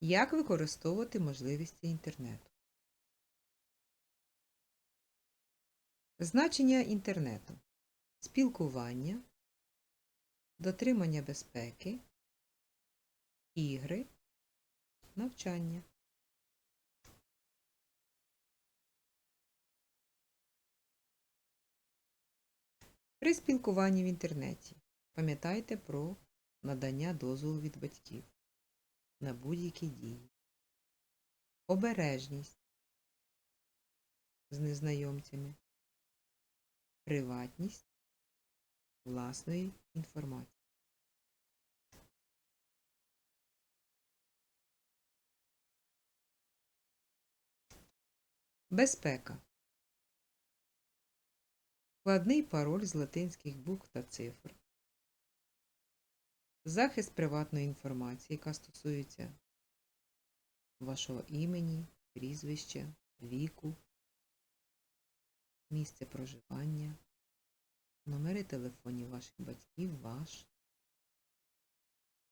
Як використовувати можливості інтернету? Значення інтернету. Спілкування, дотримання безпеки, ігри, навчання. При спілкуванні в інтернеті пам'ятайте про надання дозволу від батьків на будь-які дії. Обережність з незнайомцями. Приватність власної інформації. Безпека. Складний пароль з латинських букв та цифр. Захист приватної інформації, яка стосується вашого імені, прізвища, віку, місця проживання, номери телефонів ваших батьків, ваш,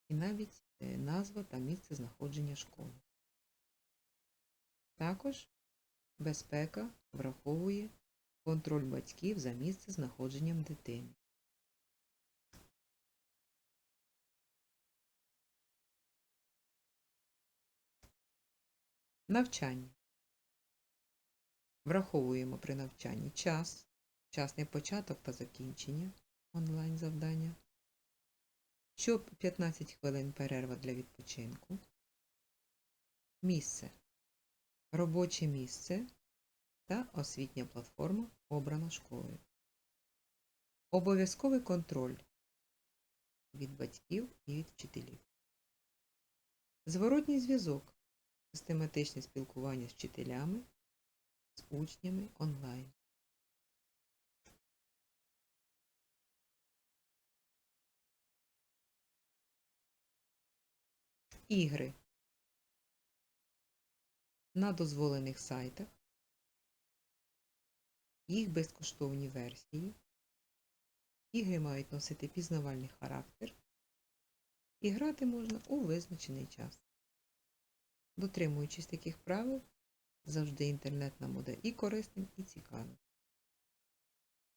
і навіть е, назва та місце знаходження школи. Також безпека враховує контроль батьків за місце знаходженням дитини. Навчання. Враховуємо при навчанні час, вчасний початок та закінчення онлайн завдання. Що 15 хвилин перерва для відпочинку. Місце. Робоче місце та освітня платформа обрана школою. Обов'язковий контроль від батьків і від вчителів. Зворотній зв'язок. Систематичне спілкування з вчителями, з учнями онлайн. Ігри на дозволених сайтах. Їх безкоштовні версії. Ігри мають носити пізнавальний характер. І грати можна у визначений час. Дотримуючись таких правил, завжди інтернет нам буде і корисним, і цікавим.